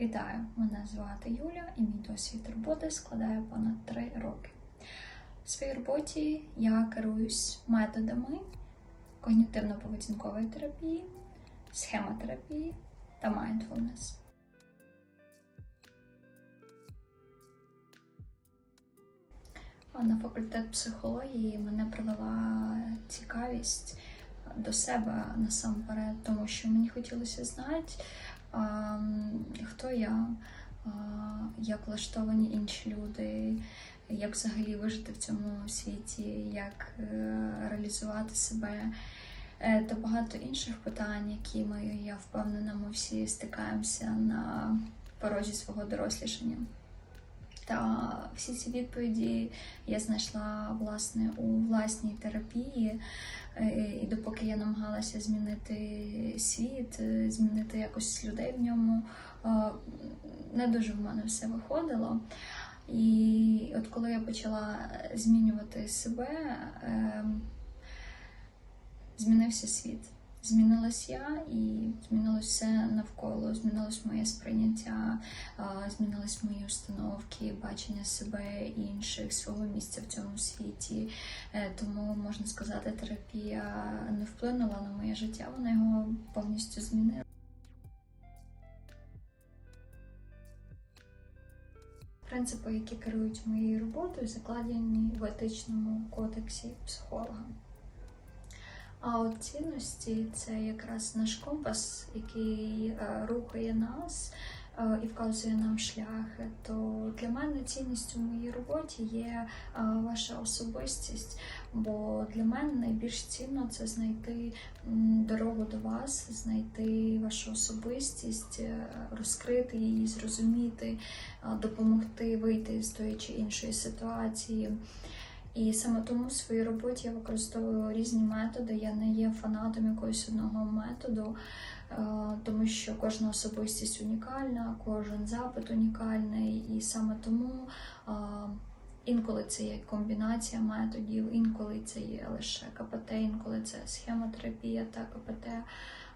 Вітаю! Мене звати Юля і мій досвід роботи складає понад 3 роки. В своїй роботі я керуюсь методами когнітивно-поведінкової терапії, схемотерапії та mindfulness. На факультет психології мене привела цікавість до себе насамперед, тому що мені хотілося знати, хто я, як влаштовані інші люди, як взагалі вижити в цьому світі, як е, реалізувати себе. Е, Та багато інших питань, які ми, я впевнена, ми всі стикаємося на порозі свого дорослішання. Та всі ці відповіді я знайшла власне у власній терапії. Е, І допоки я намагалася змінити світ, е, змінити якось людей в ньому, е, не дуже в мене все виходило. І от коли я почала змінювати себе, ем, змінився світ. Змінилась я і змінилось все навколо, змінилось моє сприйняття, змінились мої установки, бачення себе інших, свого місця в цьому світі. Е, Тому можна сказати, терапія не вплинула на моє життя, вона його повністю змінила. Принципи, які керують моєю роботою, закладені в етичному кодексі психолога. А от цінності це якраз наш компас, який е, рухає нас е, і вказує нам шлях. То для мене цінністю в моїй роботі є е, ваша особистість, бо для мене найбільш цінно це знайти дорогу до вас, знайти вашу особистість, розкрити її, зрозуміти, допомогти вийти з тої чи іншої ситуації. І саме тому в своїй роботі я використовую різні методи. Я не є фанатом якогось одного методу, е, тому що кожна особистість унікальна, кожен запит унікальний, і саме тому е, інколи це є комбінація методів, інколи це є лише КПТ, інколи це схемотерапія та КПТ.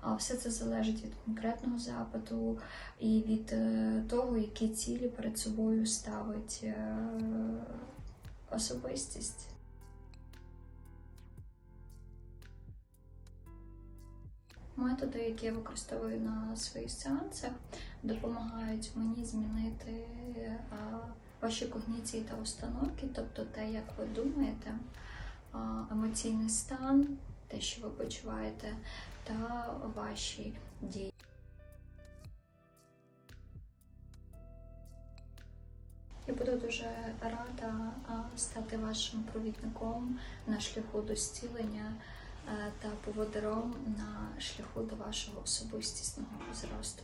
А все це залежить від конкретного запиту і від е, того, які цілі перед собою ставить особистість. Методи, які я використовую на своїх сеансах, допомагають мені змінити ваші когніції та установки, тобто те, як ви думаєте, емоційний стан, те, що ви почуваєте, та ваші дії. Я буду дуже рада стати вашим провідником на шляху до зцілення е, та поводиром на шляху до вашого особистісного зросту.